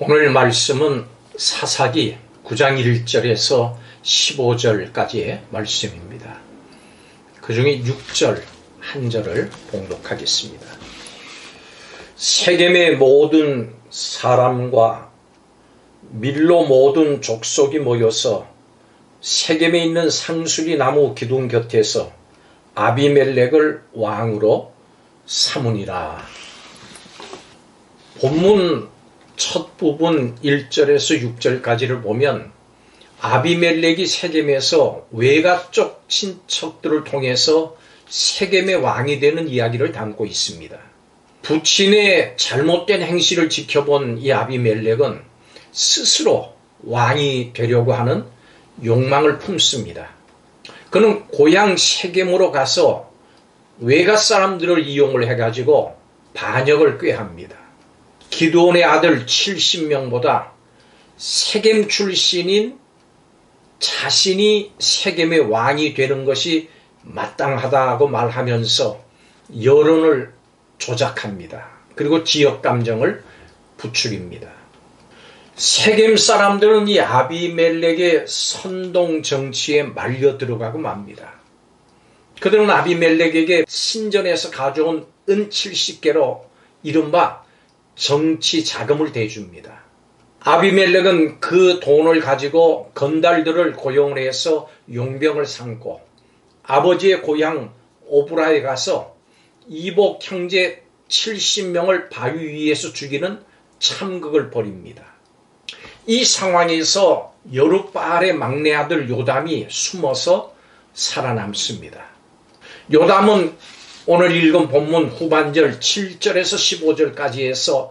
오늘 말씀은 사사기 9장 1절에서 15절까지의 말씀입니다. 그 중에 6절 한 절을 봉독하겠습니다. 세겜의 모든 사람과 밀로 모든 족속이 모여서 세겜에 있는 상수리 나무 기둥 곁에서 아비멜렉을 왕으로 삼으니라. 본문 첫 부분 1절에서 6절까지를 보면 아비멜렉이 세겜에서 외가 쪽 친척들을 통해서 세겜의 왕이 되는 이야기를 담고 있습니다. 부친의 잘못된 행실을 지켜본 이 아비멜렉은 스스로 왕이 되려고 하는 욕망을 품습니다. 그는 고향 세겜으로 가서 외가 사람들을 이용을 해가지고 반역을 꾀합니다. 기도원의 아들 70명보다 세겜 출신인 자신이 세겜의 왕이 되는 것이 마땅하다고 말하면서 여론을 조작합니다. 그리고 지역 감정을 부추깁니다. 세겜 사람들은 이 아비멜렉의 선동 정치에 말려 들어가고 맙니다. 그들은 아비멜렉에게 신전에서 가져온 은 70개로 이른바 정치 자금을 대줍니다. 아비멜렉은 그 돈을 가지고 건달들을 고용을 해서 용병을 삼고 아버지의 고향 오브라에 가서 이복 형제 70명을 바위 위에서 죽이는 참극을 벌입니다. 이 상황에서 여룻바알의 막내 아들 요담이 숨어서 살아남습니다. 요담은 오늘 읽은 본문 후반절 7절에서 15절까지 해서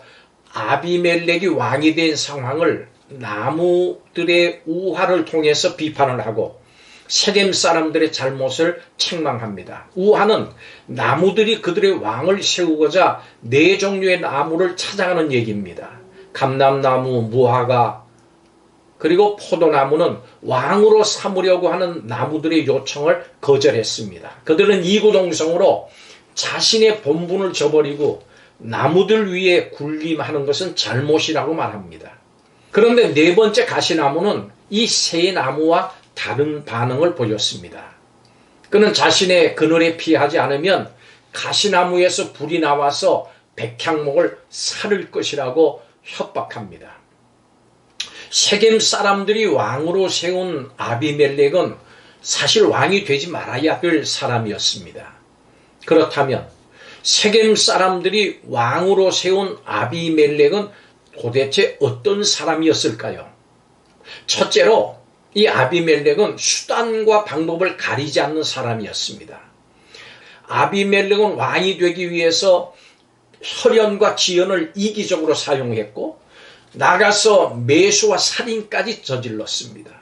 아비멜렉이 왕이 된 상황을 나무들의 우화를 통해서 비판을 하고 세겜 사람들의 잘못을 책망합니다. 우화는 나무들이 그들의 왕을 세우고자 네 종류의 나무를 찾아가는 얘기입니다. 감람나무, 무화과, 그리고 포도나무는 왕으로 삼으려고 하는 나무들의 요청을 거절했습니다. 그들은 이구동성으로 자신의 본분을 저버리고 나무들 위에 군림하는 것은 잘못이라고 말합니다. 그런데 네 번째 가시나무는 이 세 나무와 다른 반응을 보였습니다. 그는 자신의 그늘에 피하지 않으면 가시나무에서 불이 나와서 백향목을 살을 것이라고 협박합니다. 세겜 사람들이 왕으로 세운 아비멜렉은 사실 왕이 되지 말아야 할 사람이었습니다. 그렇다면 세겜 사람들이 왕으로 세운 아비멜렉은 도대체 어떤 사람이었을까요? 첫째로 이 아비멜렉은 수단과 방법을 가리지 않는 사람이었습니다. 아비멜렉은 왕이 되기 위해서 혈연과 지연을 이기적으로 사용했고 나가서 매수와 살인까지 저질렀습니다.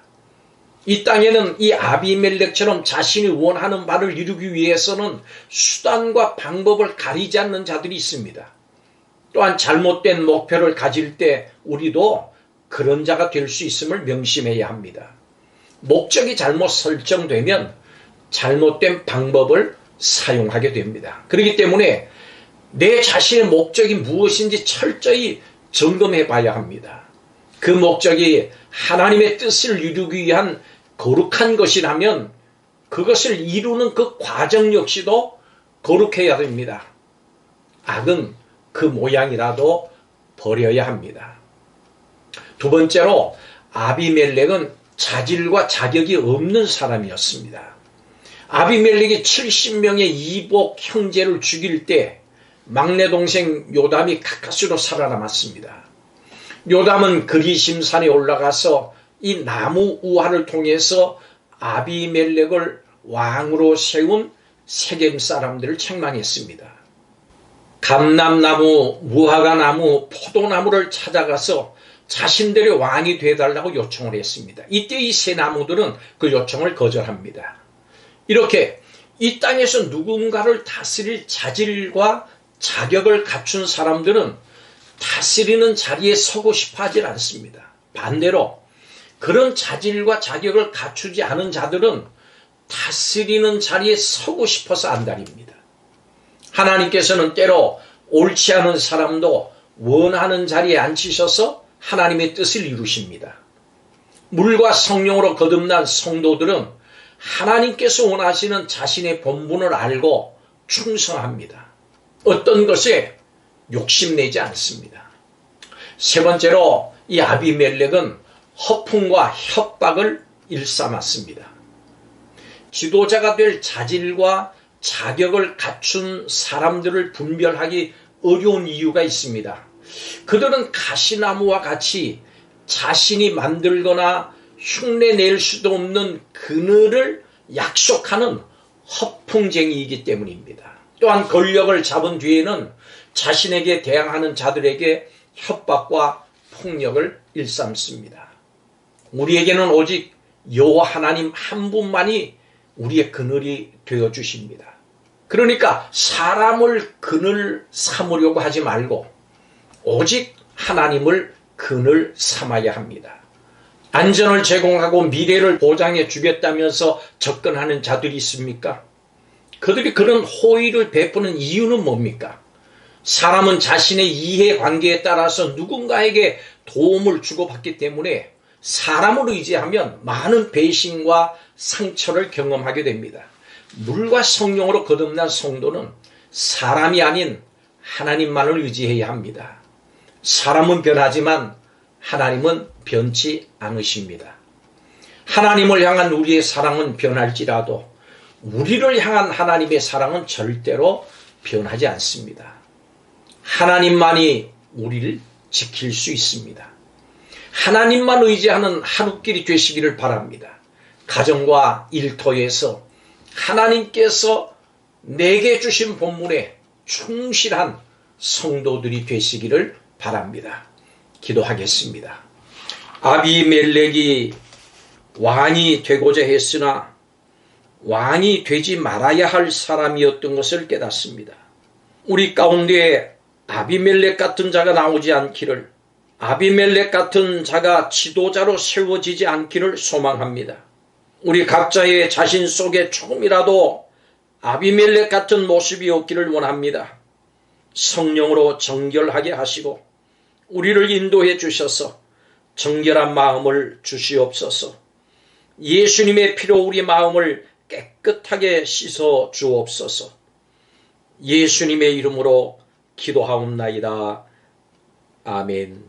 이 땅에는 이 아비멜렉처럼 자신이 원하는 바를 이루기 위해서는 수단과 방법을 가리지 않는 자들이 있습니다. 또한 잘못된 목표를 가질 때 우리도 그런 자가 될 수 있음을 명심해야 합니다. 목적이 잘못 설정되면 잘못된 방법을 사용하게 됩니다. 그렇기 때문에 내 자신의 목적이 무엇인지 철저히 점검해 봐야 합니다. 그 목적이 하나님의 뜻을 이루기 위한 거룩한 것이라면 그것을 이루는 그 과정 역시도 거룩해야 됩니다. 악은 그 모양이라도 버려야 합니다. 두 번째로 아비멜렉은 자질과 자격이 없는 사람이었습니다. 아비멜렉이 70명의 이복 형제를 죽일 때 막내 동생 요담이 가까스로 살아남았습니다. 요담은 그리심산에 올라가서 이 나무 우화를 통해서 아비멜렉을 왕으로 세운 세겜 사람들을 책망했습니다. 감남나무, 무화과나무, 포도나무를 찾아가서 자신들의 왕이 되달라고 요청을 했습니다. 이때 이 세 나무들은 그 요청을 거절합니다. 이렇게 이 땅에서 누군가를 다스릴 자질과 자격을 갖춘 사람들은 다스리는 자리에 서고 싶어 하질 않습니다. 반대로 그런 자질과 자격을 갖추지 않은 자들은 다스리는 자리에 서고 싶어서 안달입니다. 하나님께서는 때로 옳지 않은 사람도 원하는 자리에 앉히셔서 하나님의 뜻을 이루십니다. 물과 성령으로 거듭난 성도들은 하나님께서 원하시는 자신의 본분을 알고 충성합니다. 어떤 것에 욕심내지 않습니다. 세 번째로 이 아비멜렉은 허풍과 협박을 일삼았습니다. 지도자가 될 자질과 자격을 갖춘 사람들을 분별하기 어려운 이유가 있습니다. 그들은 가시나무와 같이 자신이 만들거나 흉내 낼 수도 없는 그늘을 약속하는 허풍쟁이이기 때문입니다. 또한 권력을 잡은 뒤에는 자신에게 대항하는 자들에게 협박과 폭력을 일삼습니다. 우리에게는 오직 여호와 하나님 한 분만이 우리의 그늘이 되어 주십니다. 그러니까 사람을 그늘 삼으려고 하지 말고 오직 하나님을 그늘 삼아야 합니다. 안전을 제공하고 미래를 보장해 주겠다면서 접근하는 자들이 있습니까? 그들이 그런 호의를 베푸는 이유는 뭡니까? 사람은 자신의 이해 관계에 따라서 누군가에게 도움을 주고받기 때문에 사람을 의지하면 많은 배신과 상처를 경험하게 됩니다. 물과 성령으로 거듭난 성도는 사람이 아닌 하나님만을 의지해야 합니다. 사람은 변하지만 하나님은 변치 않으십니다. 하나님을 향한 우리의 사랑은 변할지라도 우리를 향한 하나님의 사랑은 절대로 변하지 않습니다. 하나님만이 우리를 지킬 수 있습니다. 하나님만 의지하는 하루길이 되시기를 바랍니다. 가정과 일터에서 하나님께서 내게 주신 본문에 충실한 성도들이 되시기를 바랍니다. 기도하겠습니다. 아비멜렉이 왕이 되고자 했으나 왕이 되지 말아야 할 사람이었던 것을 깨닫습니다. 우리 가운데 아비멜렉 같은 자가 나오지 않기를 아비멜렉 같은 자가 지도자로 세워지지 않기를 소망합니다. 우리 각자의 자신 속에 조금이라도 아비멜렉 같은 모습이 없기를 원합니다. 성령으로 정결하게 하시고 우리를 인도해 주셔서 정결한 마음을 주시옵소서. 예수님의 피로 우리 마음을 깨끗하게 씻어 주옵소서. 예수님의 이름으로 기도하옵나이다. 아멘.